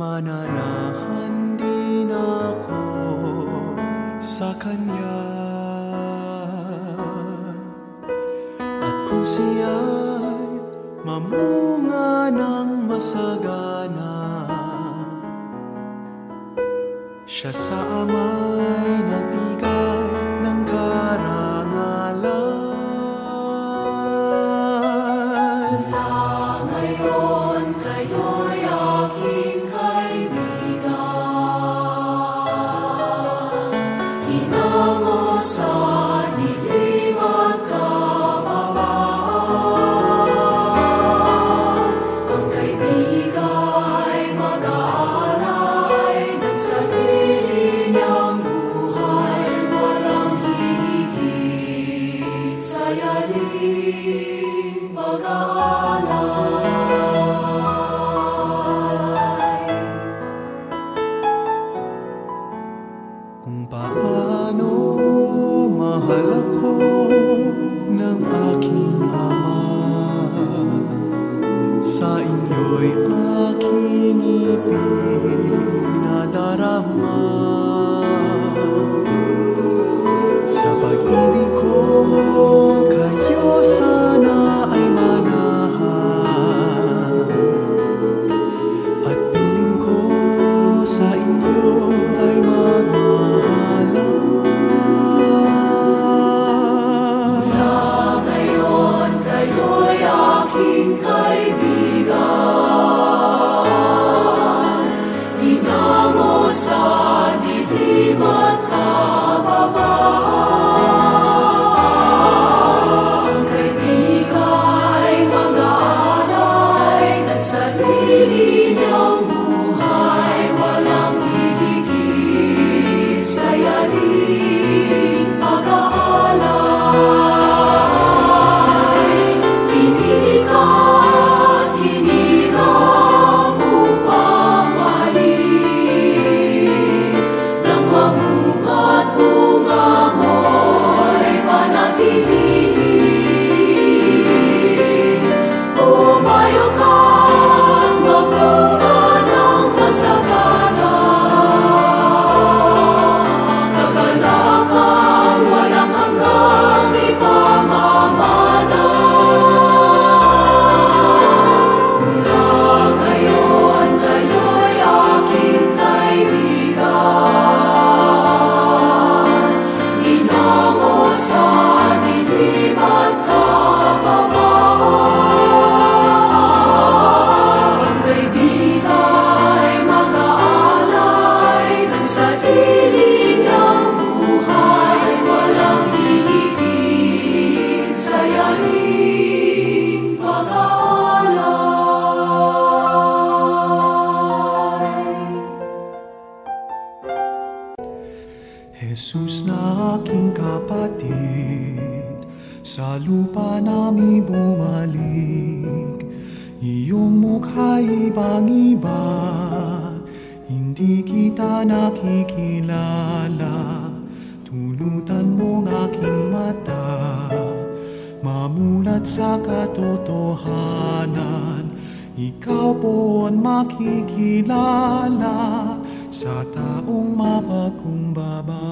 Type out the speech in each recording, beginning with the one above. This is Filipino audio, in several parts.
mananahan din ako sa Kanya. At kung siya'y mamunga ng masagana, siya sa ama'y nagbigay song. Sapag-ibig lupa nami bumalik. Iyong mukha'y ibang-iba, hindi kita nakikilala. Tulutan mong aking mata, mamulat sa katotohanan. Ikaw po ang makikilala sa taong mapagkumbaba.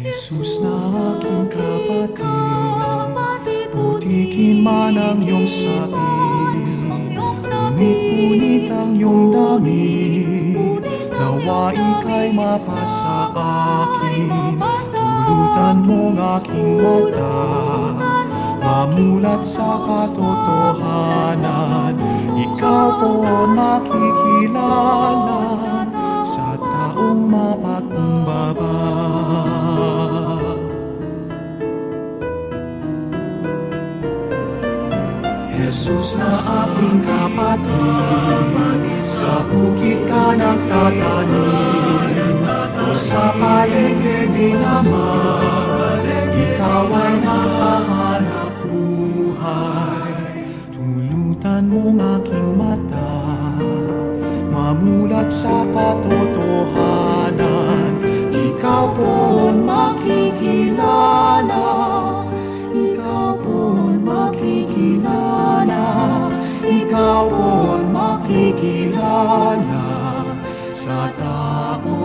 Jesus na aking kapatid, Putikin man ang iyong sabi. Ngunit-ngunit ang iyong dami Nawa ika'y mapasa akin. Tulutan mong aking mata. Mamulat sa katotohanan. Ikaw po makikilala Sa taong mapagkumbaba Jesus na aking kapatid, sa bukid ka nagtatanim, o sa palengke din naman, ikaw ay nakahanap buhay. Tulutan mong aking mata, mamulat sa katotohanan, hapon makikilala sa tao